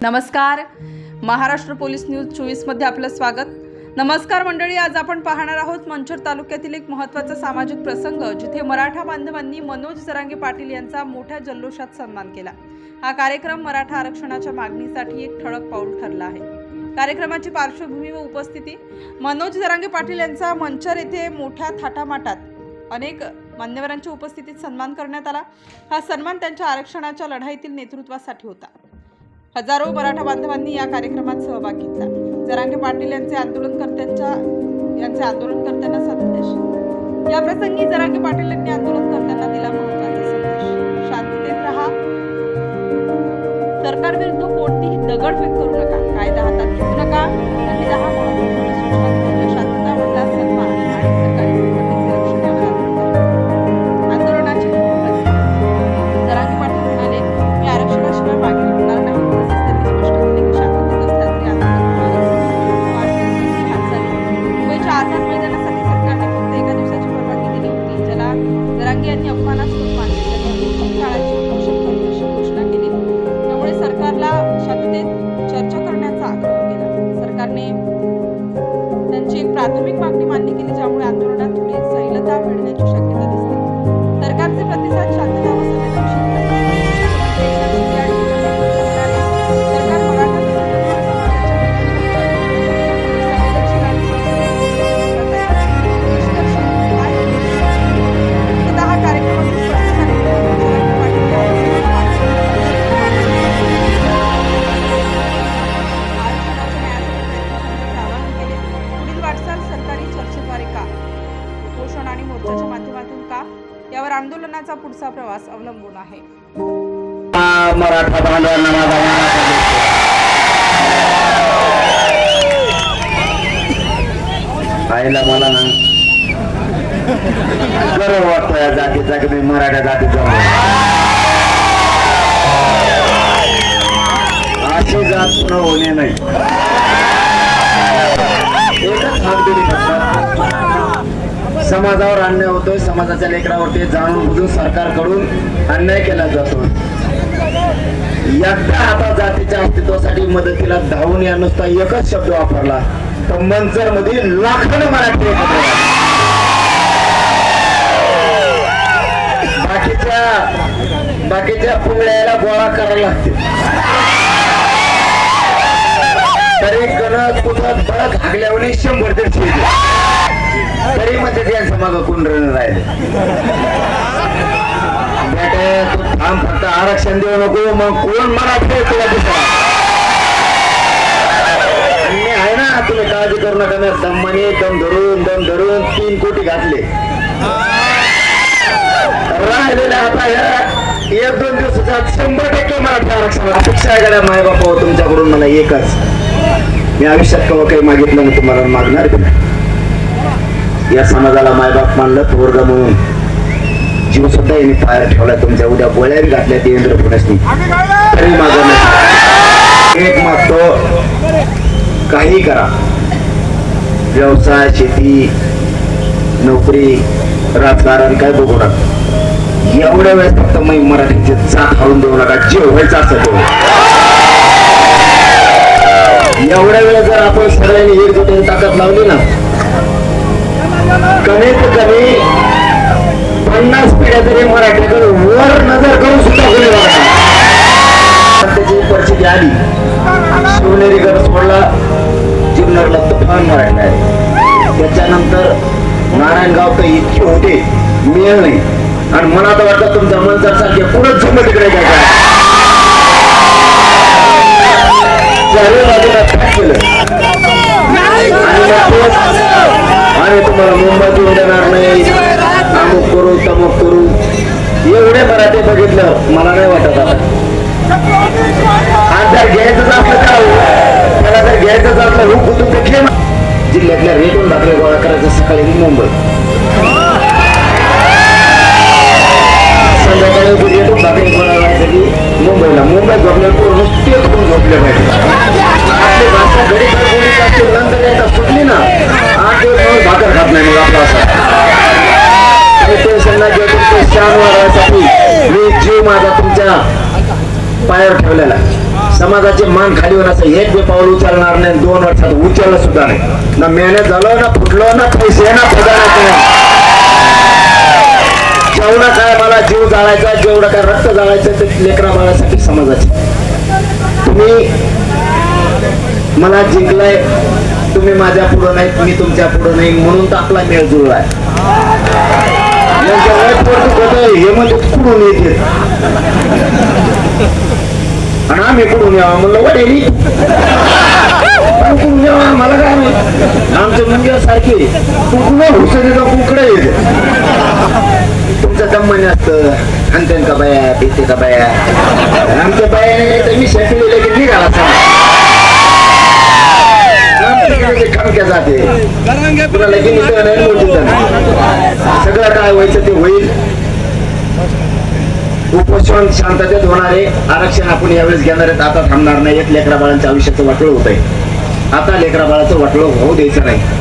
नमस्कार. Maharashtra police news चोवीसमध्ये आपलं स्वागत. नमस्कार मंडळी आज आपण पाहणार आहोत मंचर तालुक्यातील एक महत्त्वाचा सामाजिक प्रसंग जिथे मराठा बांधवांनी मनोज जरांगे पाटील यांचा मोठ्या जल्लोषात सन्मान केला. हा कार्यक्रम मराठा आरक्षणाच्या मागणीसाठी एक ठळक पाऊल ठरला आहे. कार्यक्रमाची पार्श्वभूमी व उपस्थिती मनोज जरांगे पाटील यांचा मंचर येथे मोठ्या थाटामाटात अनेक मान्यवरांच्या उपस्थितीत सन्मान करण्यात आला. हा सन्मान त्यांच्या आरक्षणाच्या लढाईतील नेतृत्वासाठी होता. हजारो मराठा बांधवांनी या कार्यक्रमात सहभाग घेतला. जरांगे पाटील यांचे आंदोलनकर्त्यांच्या यांचे आंदोलनकर्त्यांना संदेश. या प्रसंगी जरांगे पाटील यांनी आंदोलनकर्त्यांना दिला महत्त्वाचा संदेश. शांततेत राहा. सरकारविरुद्ध कोणतीही दगडफेक करू नका. कायदा हातात perder tus आंदोलनाचा पुढचा प्रवास अवलंबून आहे. मराठा बांधवांना माझा आईला मला ना. गर्व वाटतो या जातीचा की मी मराठा जातीचा अशी जात पुन्हा होणे नाही. एकच हात दिली समाजावर अन्याय होतोय समाजाच्या लेकरावरती जाणून बुजून सरकारकडून अन्याय केला जातो. एकट्या आता जातीच्या अस्तित्वासाठी मदतीला धावून या नुसता एकच शब्द वापरला. तर मंचरमध्ये लाखानं मराठी बाकीच्या बाकीच्या पुंगळ्याला गोळा करायला लागते तरी गणत कुठं बळत हागल्यावर शंभर दीडशे येते. तरी म्हणजे त्यांचं मागं कोण रण राहिले बेटे तू थांब फक्त आरक्षण देऊ नको. मग कोण मराठी तुला दिसला आहे ना तुम्ही काळजी करू नका मी दमाने दम धरून दम धरून तीन कोटी घातले. राहिलेल्या आता ह्या एक दोन दिवसाच्या शंभर टक्के मराठी आरक्षण अपेक्षा आहे गड्या माय बापा तुमच्याकडून मला एकच. मी आयुष्यात केव्हा काही मागितलं नाही तुम्हाला मागणार की नाही या समाजाला मायबाप मानलं पोरग म्हणून. जीव सुद्धा यांनी पायर ठेवला तुमच्या उद्या गोळ्या घातल्या देवेंद्र फडणवीसनी. तरी माझं नाही. एक मागतो काही करा. व्यवसाय शेती नोकरी राजकारण काय बघू नका. एवढ्या वेळेस फक्त मी मराठीचे चाक हाळून देऊ नका. जे व्हायचं असं एवढ्या वेळा जर आपण सगळ्यांनी एकजुटीने ताकद लावली ना कमीत कमी पन्नास पिढ्या तरी मराठीकडे वर नजर करून सुद्धा कोणी बघा त्याची परिस्थिती आली. शिवनेरी गड सोडला. जुन्नरला तुफान मराठा आहे त्याच्यानंतर नारायणगाव तर इतके होते मिळेल नाही. आणि मला तर वाटतं तुमचा मंचर सारखे पुढे झुंब तिकडे जायचं मराठी मला नाही वाटत आता. आज जर घ्यायचंच असलं का त्याला हो? जर घ्यायचंच असलं रूप हो, कुठून ते खेळ जिल्ह्यातल्या रेटून भाकरी गोळा करायचं सकाळी मुंबई. संध्याकाळी रेटून भाकरी गोळा करायसाठी मुंबईला. मुंबईत झोपल्यावर नुसते करून झोपले पाहिजे. पायावर ठेवलेला आहे. समाजाचे मान खाली होण्याचं एक बी पाऊल उचलणार नाही दोन वर्षात उचललं सुद्धा नाही. ना मेहनत झालं ना फुटलो ना पैसे ना पगार जेवढं काय मला जीव जाळायचा जेवढं काय रक्त जाळायचं ते लेकरा बाळासाठी समाजाचे. तुम्ही मला जिंकलाय तुम्ही माझ्या पुढं नाही मी तुमच्या पुढं नाही म्हणून तर आपला मेळ जुळलाय यांच्या हे म्हणजे कुठून येते आणि आम्ही कुठून यावा म्हणलं वडेली कुठून यावा मला काय माहीत? आमचे मुंगे सारखे कुठून हुसरीचा कुकडे येते तुमचं दम्मन असतं आणि त्यांचा बाया पिते बाया. आमच्या बाया नाही मी शेती लगेच निघाला खमक्या जाते. तुला लगेच सगळं काय व्हायचं ते होईल. उपोषण शांततेत होणारे आरक्षण आपण यावेळेस घेणार आहेत. आता थांबणार नाही. एक लेकरा बाळांच्या आयुष्याचं वाटोळ होत आहे आता लेकरा बाळाचं वाटोळ होऊ द्यायचं नाही.